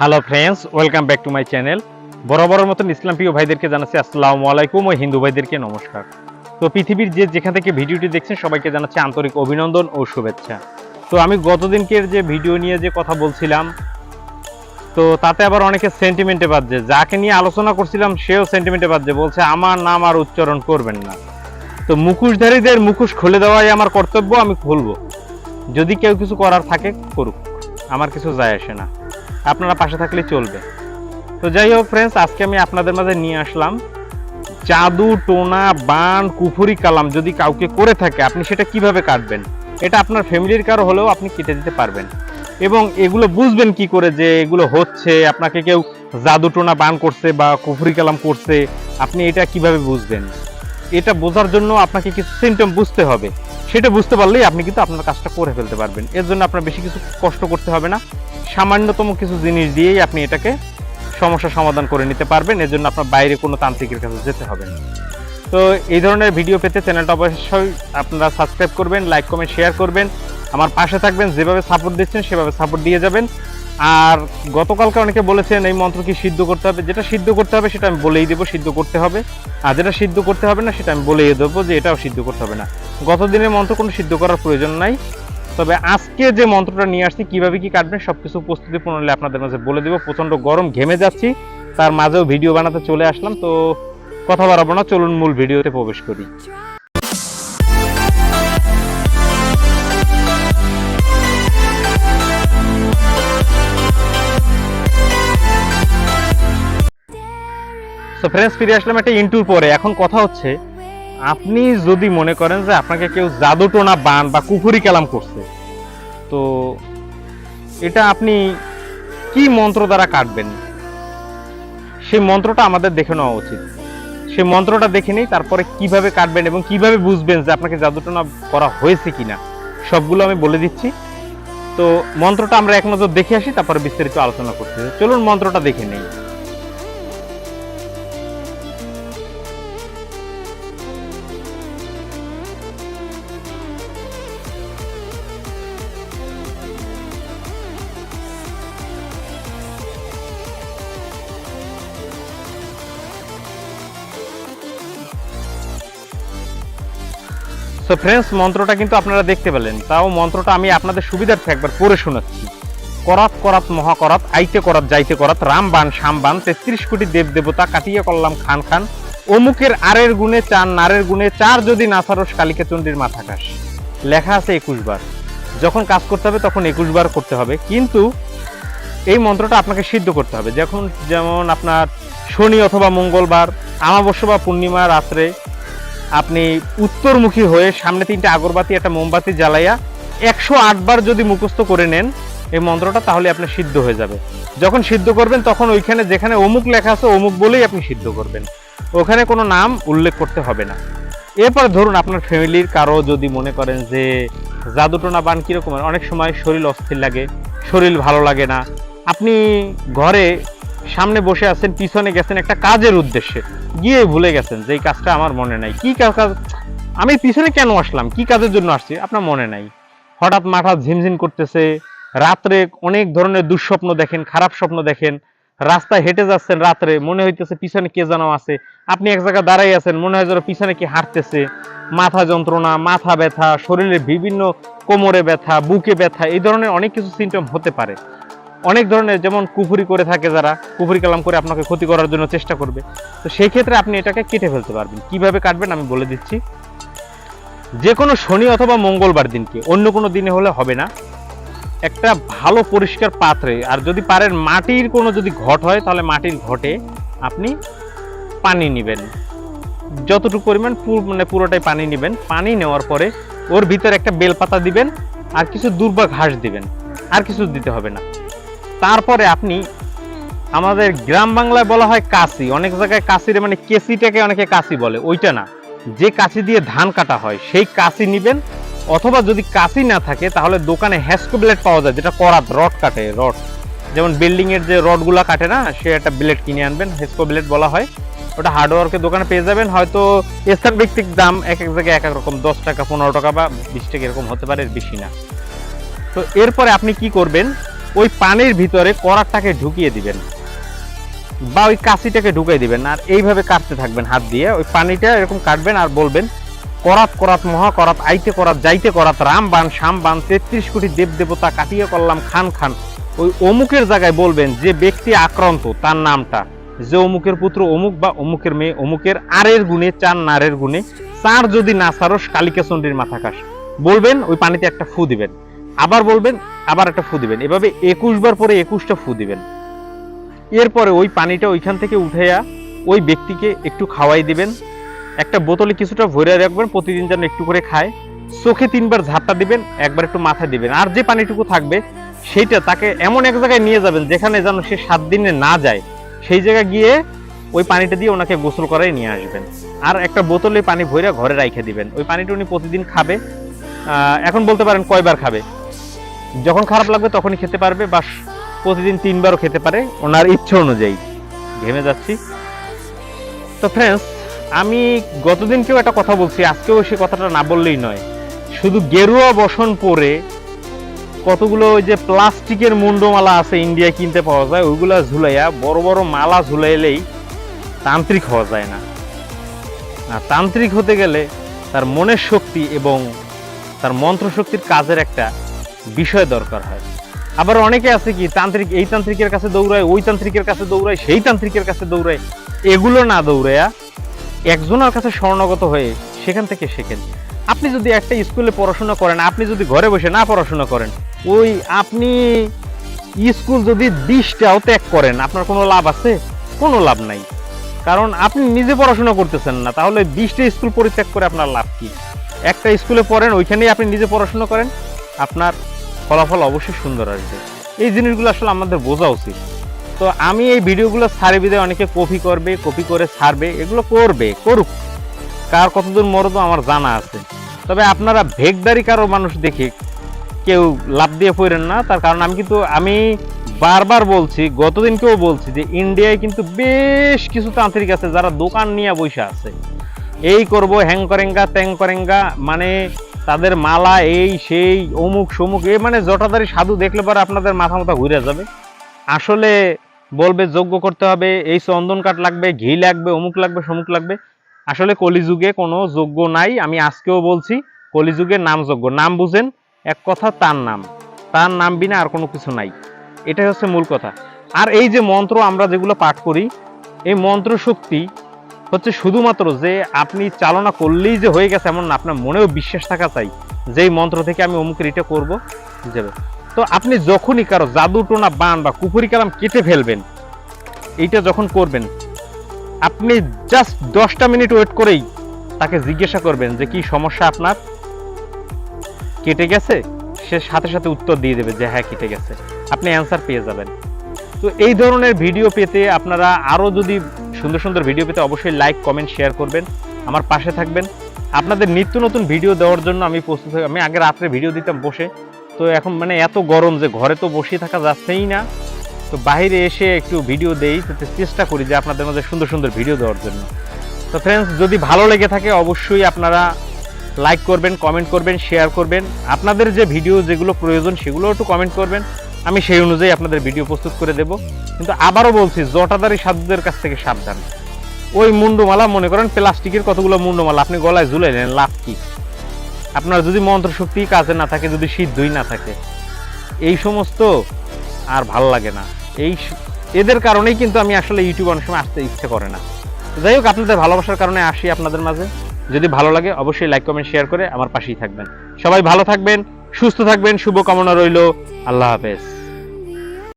Hello friends welcome back to my channel বরাবরের মতন ইসলাম প্রিয় ভাইদেরকে জানাচ্ছি আসসালামু আলাইকুম ও হিন্দু ভাইদেরকে নমস্কার। তো পৃথিবীর যে যেখান থেকে ভিডিওটি দেখছেন, সবাইকে জানাচ্ছি আন্তরিক অভিনন্দন ও শুভেচ্ছা। তো আমি গতদিনকের যে ভিডিও নিয়ে যে কথা বলছিলাম, তো তাতে আবার অনেকে সেন্টিমেন্টে বাজছে। যাকে নিয়ে আলোচনা করছিলাম, সেও সেন্টিমেন্টে বাজছে, বলছে, আমার নাম আর উচ্চারণ করবেন না। তো মুখোশধারীদের মুখোশ খুলে দেওয়াই আমার কর্তব্য, আমি খুলবো। যদি কেউ কিছু করার থাকে, করুক। আমার কিছু যায় আসে না। আপনারা পাশে থাকলে চলবে। তো যাই হোক ফ্রেন্ডস আজকে আমি আপনাদের মাঝে নিয়ে আসলাম জাদু, টোনা, বান, কুফুরি, কালাম যদি কাউকে করে থাকে, আপনি সেটা কীভাবে কাটবেন? এটা আপনার ফ্যামিলির কারও হলেও আপনি কেটে দিতে পারবেন। এবং এগুলো বুঝবেন কি করে যে এগুলো হচ্ছে, আপনাকে কেউ জাদু, টোনা, বান করছে বা কুফুরি, কালাম করছে, আপনি এটা কীভাবে বুঝবেন? এটা বোঝার জন্য আপনাকে কিছু সিমটম বুঝতে হবে। সেটা বুঝতে পারলেই আপনি কিন্তু আপনার কাজটা করে ফেলতে পারবেন। এর জন্য আপনার বেশি কিছু কষ্ট করতে হবে না। সামান্যতম কিছু জিনিস দিয়েই আপনি এটাকে সমস্যা সমাধান করে নিতে পারবেন। এর জন্য আপনার বাইরে কোনো তান্ত্রিকের কাছে যেতে হবে না। তো এই ধরনের ভিডিও পেতে চ্যানেলটা অবশ্যই আপনারা সাবস্ক্রাইব করবেন, লাইক, কমেন্ট, শেয়ার করবেন। আমার পাশে থাকবেন, যেভাবে সাপোর্ট দিচ্ছেন, সেভাবে সাপোর্ট দিয়ে যাবেন। আর গতকালকে অনেকে বলেছেন এই মন্ত্র কি সিদ্ধ করতে হবে? যেটা সিদ্ধ করতে হবে সেটা আমি বলেই দেবো, সিদ্ধ করতে হবে। আর যেটা সিদ্ধ করতে হবে না, সেটা আমি বলেই দেবো যে এটাও সিদ্ধ করতে হবে না। গত দিনের মন্ত্র কোনো সিদ্ধ করার প্রয়োজন নাই। তবে আজকে যে মন্ত্রটা নিয়ে আসছি, কীভাবে কি কাটবেন সব কিছু প্রস্তুতি প্রণালী আপনাদের মাঝে বলে দেবো। প্রচণ্ড গরম, ঘেমে যাচ্ছি। তার মাঝেও ভিডিও বানাতে চলে আসলাম। তো কথা বাড়াবো না, চলুন মূল ভিডিওতে প্রবেশ করি। তো ফ্রেন্ডস ফিরে আসলাম একটা ইন্টুর পরে। এখন কথা হচ্ছে, আপনি যদি মনে করেন যে আপনাকে কেউ জাদুটোনা বান বা কুফুরি কালাম করছে, তো এটা আপনি কি মন্ত্র দ্বারা কাটবেন? সেই মন্ত্রটা আমাদের দেখে নেওয়া উচিত। সেই মন্ত্রটা দেখে নেই, তারপরে কীভাবে কাটবেন এবং কীভাবে বুঝবেন যে আপনাকে জাদুটোনা করা হয়েছে কিনা? সবগুলো আমি বলে দিচ্ছি। তো মন্ত্রটা আমরা এক নজর দেখে আসি, তারপরে বিস্তারিত আলোচনা করতে চলুন মন্ত্রটা দেখে নেই। সো ফ্রেন্ডস মন্ত্রটা কিন্তু আপনারা দেখতে পেলেন। তাও মন্ত্রটা আমি আপনাদের সুবিধার্থে একবার পড়ে শোনাচ্ছি। করাত করাত মহাকরাত আইতে করাত যাইতে করাত রামবান শামবান তেত্রিশ কোটি দেব দেবতা, কাটিয়ে করলাম খান খান। অমুকের আরের গুণে চার, নারের গুণে চার যদি নাসারস কালিকা চণ্ডীর মাথা কাশ লেখা আছে একুশ বার। যখন কাজ করতে হবে তখন একুশ বার করতে হবে। কিন্তু এই মন্ত্রটা আপনাকে সিদ্ধ করতে হবে। যখন যেমন আপনার শনি অথবা মঙ্গলবার আমাবস্য বা পূর্ণিমা রাত্রে আপনি উত্তরমুখী হয়ে সামনে তিনটে আগরবাতি, একটা মোমবাতি জ্বালাইয়া একশো বার যদি মুখস্থ করে নেন এই মন্ত্রটা, তাহলে আপনার সিদ্ধ হয়ে যাবে। যখন সিদ্ধ করবেন, তখন ওইখানে যেখানে অমুক লেখা আছে, অমুক বলেই আপনি সিদ্ধ করবেন। ওখানে কোনো নাম উল্লেখ করতে হবে না। এরপর ধরুন, আপনার ফ্যামিলির কারও যদি মনে করেন যে জাদুটোনা বান কীরকম অনেক সময় শরীর অস্থির লাগে, শরীর ভালো লাগে না। আপনি ঘরে সামনে বসে আছেন, পিছনে গেছেন একটা কাজের উদ্দেশ্যে। গিয়ে ভুলে গেছেন যে এই কাজটা আমার মনে নাই। কি কাজ আমি পিছনে কেন আসলাম? কি কাজের জন্য আসছি? আপনার মনে নাই। হঠাৎ মাথা ঝিমঝিম করতেছে। রাত্রে অনেক ধরনের দুঃস্বপ্ন দেখেন, খারাপ স্বপ্ন দেখেন। রাস্তায় হেঁটে যাচ্ছেন রাত্রে, মনে হইতেছে পিছনে কে যেন আছে। আপনি এক জায়গায় দাঁড়াই আছেন, মনে হয় যেন পিছনে কি হাঁটতেছে। মাথা যন্ত্রণা, মাথা ব্যথা, শরীরে বিভিন্ন কোমরে ব্যথা, বুকে ব্যথা, এই ধরনের অনেক কিছু সিমটম হতে পারে। অনেক ধরনের যেমন কুফুরি করে থাকে যারা, কুফুরি কালাম করে আপনাকে ক্ষতি করার জন্য চেষ্টা করবে। তো সেই ক্ষেত্রে আপনি এটাকে কেটে ফেলতে পারবেন। কীভাবে কাটবেন আমি বলে দিচ্ছি। যে কোনো শনি অথবা মঙ্গলবার দিনকে, অন্য কোনো দিনে হলে হবে না। একটা ভালো পরিষ্কার পাত্রে, আর যদি পারেন মাটির কোনো যদি ঘট হয়, তাহলে মাটির ঘটে আপনি পানি নেবেন। যতটুকু পরিমাণ মানে পুরোটাই পানি নেবেন। পানি নেওয়ার পরে ওর ভিতরে একটা বেলপাতা দিবেন, আর কিছু দুর্বা ঘাস দিবেন। আর কিছু দিতে হবে না। তারপরে আপনি আমাদের গ্রাম বাংলায় বলা হয় কাশি। অনেক জায়গায় কাশির মানে কেসিটাকে অনেকে কাশি বলে, ওইটা না। যে কাশি দিয়ে ধান কাটা হয়, সেই কাশি নিবেন। অথবা যদি কাশি না থাকে, তাহলে দোকানে হ্যাস্কো ব্লেড পাওয়া যায়, যেটা করাত রড কাটে, রড। যেমন বিল্ডিং এর যে রডগুলা কাটে না, সে একটা ব্লেড কিনে আনবেন হেস্কো ব্লেড বলা হয়। ওটা হার্ডওয়ার্কের দোকানে পেয়ে যাবেন। হয়তো স্থান ভিত্তিক দাম এক এক জায়গায় এক এক রকম, দশ টাকা, পনেরো টাকা বা বিশ টাকা এরকম হতে পারে বেশি না। তো এরপরে আপনি কি করবেন? ওই পানির ভিতরে করাতটাকে ঢুকিয়ে দিবেন। বা ওই কাশিটাকে ঢুকিয়ে দিবেন আর এইভাবে কাটতে থাকবেন হাত দিয়ে। ওই পানিটা এরকম কাটবেন আর বলবেন, করাত করাত, মহা করাত, আইতে করাত, যাইতে করাত, রাম বান, শাম বান, তেত্রিশ কোটি দেব দেবতা, কাটিয়ে করলাম খান খান। ওই অমুকের জায়গায় বলবেন যে ব্যক্তি আক্রান্ত, তার নামটা। যে অমুকের পুত্র অমুক বা অমুকের মেয়ে অমুকের আরের গুণে, চার নারের গুণে, চার যদি না সারস কালিকা চণ্ডীর মাথা কাশ বলবেন, ওই পানিতে একটা ফু দিবেন। আবার বলবেন, আবার একটা ফু দিবেন। এভাবে একুশ বার পরে একুশটা ফু দিবেন। এরপরে ওই পানিটা ওইখান থেকে উঠাইয়া ওই ব্যক্তিকে একটু খাওয়াই দিবেন। একটা বোতলে কিছুটা ভরে রাখবেন, প্রতিদিন যেন একটু করে খায়। চোখে তিনবার ঝাপটা দিবেন, একবার একটু মাথায় দিবেন। আর যে পানিটুকু থাকবে, সেইটা তাকে এমন এক জায়গায় নিয়ে যাবেন যেখানে যেন সে সাত দিনে না যায়। সেই জায়গায় গিয়ে ওই পানিটা দিয়ে ওনাকে গোসল করাই নিয়ে আসবেন। আর একটা বোতলে পানি ভরে ঘরে রাইখে দিবেন। ওই পানিটা উনি প্রতিদিন খাবে। এখন বলতে পারেন কয়বার খাবে? যখন খারাপ লাগবে তখনই খেতে পারবে, বা প্রতিদিন তিনবারও খেতে পারে, ওনার ইচ্ছে অনুযায়ী। ঘেমে যাচ্ছি। তো ফ্রেন্ডস আমি গতদিনকেও একটা কথা বলছি, আজকেও সে কথাটা না বললেই নয়। শুধু গেরুয়া বসন পরে কতগুলো ওই যে প্লাস্টিকের মুন্ডমালা আছে ইন্ডিয়ায় কিনতে পাওয়া যায়, ওইগুলা ঝুলাইয়া বড় বড় মালা ঝুলাইলেই তান্ত্রিক হওয়া যায় না। আর তান্ত্রিক হতে গেলে তার মনের শক্তি এবং তার মন্ত্র শক্তির কাজের একটা বিষয় দরকার হয়। আবার অনেকে আছে কি, তান্ত্রিক, এই তান্ত্রিকের কাছে দৌড়ায়, ওই তান্ত্রিকের কাছে দৌড়ায়, সেই তান্ত্রিকের কাছে দৌড়ায়, এগুলো না দৌড়ায়া একজনের কাছে স্বর্ণগত হয়ে সেখান থেকে শেখেন। আপনি যদি একটা স্কুলে পড়াশোনা করেন, আপনি যদি ঘরে বসে না পড়াশোনা করেন, ওই আপনি স্কুল যদি বিশটাও ত্যাগ করেন, আপনার কোনো লাভ আছে? কোনো লাভ নাই। কারণ আপনি নিজে পড়াশোনা করতেছেন না, তাহলে বিশটা স্কুল পরিত্যাগ করে আপনার লাভ কি? একটা স্কুলে পড়েন, ওইখানেই আপনি নিজে পড়াশোনা করেন, আপনার ফলাফল অবশ্যই সুন্দর আসবে। এই জিনিসগুলো আসলে আমাদের বোঝা উচিত। তো আমি এই ভিডিওগুলো ছাড়ে বিদে অনেকে কপি করবে, কপি করে ছাড়বে, এগুলো করবে, করুক। কার কতদূর মরদ আমার জানা আছে। তবে আপনারা ভেগদারি কারও মানুষ দেখে কেউ লাভ দিয়ে পড়েন না, তার কারণ আমি কিন্তু, আমি বারবার বলছি গতদিনকেও বলছি যে ইন্ডিয়ায় কিন্তু বেশ কিছু তান্ত্রিক আছে যারা দোকান নিয়ে বসে আছে। এই করব, হ্যাং করেঙ্গা, ত্যাং করেঙ্গা মানে তাদের মালা এই, সেই, অমুক, সমুক, এ মানে জটাদারি সাধু দেখলে পরে আপনাদের মাথা মাথা ঘুরে যাবে। আসলে বলবে যোগ্য করতে হবে, এই চন্দন কাঠ লাগবে, ঘি লাগবে, অমুক লাগবে, সমুক লাগবে। আসলে কলিযুগে কোনো যোগ্য নাই, আমি আজকেও বলছি, কলিযুগের নাম যোগ্য নাম বুঝেন, এক কথা তার নাম। তার নাম বিনা আর কোনো কিছু নাই। এটাই হচ্ছে মূল কথা। আর এই যে মন্ত্র আমরা যেগুলো পাঠ করি, এই মন্ত্র শক্তি হচ্ছে শুধুমাত্র যে আপনি চালনা করলেই যে হয়ে গেছে এমন না, আপনার মনেও বিশ্বাস থাকা চাই। যে এই মন্ত্র থেকে আমি অমুকের এটা করব, যাবে। তো আপনি যখনই কারও জাদু টোনা বান বা কুপুরি কালাম কেটে ফেলবেন, এইটা যখন করবেন, আপনি জাস্ট দশটা মিনিট ওয়েট করেই তাকে জিজ্ঞাসা করবেন যে কি সমস্যা আপনার? কেটে গেছে? সে সাথে সাথে উত্তর দিয়ে দেবে যে হ্যাঁ কেটে গেছে। আপনি অ্যান্সার পেয়ে যাবেন। তো এই ধরনের ভিডিও পেতে আপনারা আরও যদি সুন্দর সুন্দর ভিডিও পেতে অবশ্যই লাইক কমেন্ট শেয়ার করবেন। আমার পাশে থাকবেন। আপনাদের নিত্য নতুন ভিডিও দেওয়ার জন্য আমি প্রস্তুত হই। আমি আগে রাত্রে ভিডিও দিতাম বসে। তো এখন মানে এত গরম যে ঘরে তো বসে থাকা যাচ্ছেই না। তো বাইরে এসে একটু ভিডিও দেই। চেষ্টা করি যে আপনাদের মধ্যে সুন্দর সুন্দর ভিডিও দেওয়ার জন্য। তো ফ্রেন্ডস যদি ভালো লেগে থাকে অবশ্যই আপনারা লাইক করবেন কমেন্ট করবেন শেয়ার করবেন। আপনাদের যে ভিডিও যেগুলো প্রয়োজন সেগুলো একটু কমেন্ট করবেন। আমি সেই অনুযায়ী আপনাদের ভিডিও প্রস্তুত করে দেব। কিন্তু আবারও বলছি জটাদারি সাধুদের কাছ থেকে সাবধান। ওই মুন্ডমালা, মনে করেন প্লাস্টিকের কতগুলো মুন্ডমালা, আপনি গলায় ঝুলে নেন, লাভ কি? আপনার যদি মন্ত্র শক্তি কাজে না থাকে, যদি সিদ্ধই না থাকে, এই সমস্ত আর ভালো লাগে না। এই এদের কারণেই কিন্তু আমি আসলে ইউটিউব অনেক সময় আসতে ইচ্ছে করে না। যাই হোক, আপনাদের ভালোবাসার কারণে আসি আপনাদের মাঝে। যদি ভালো লাগে, অবশ্যই লাইক কমেন্ট শেয়ার করে আমার পাশেই থাকবেন। সবাই ভালো থাকবেন, সুস্থ থাকবেন, শুভকামনা রইল। আল্লাহ হাফেজ।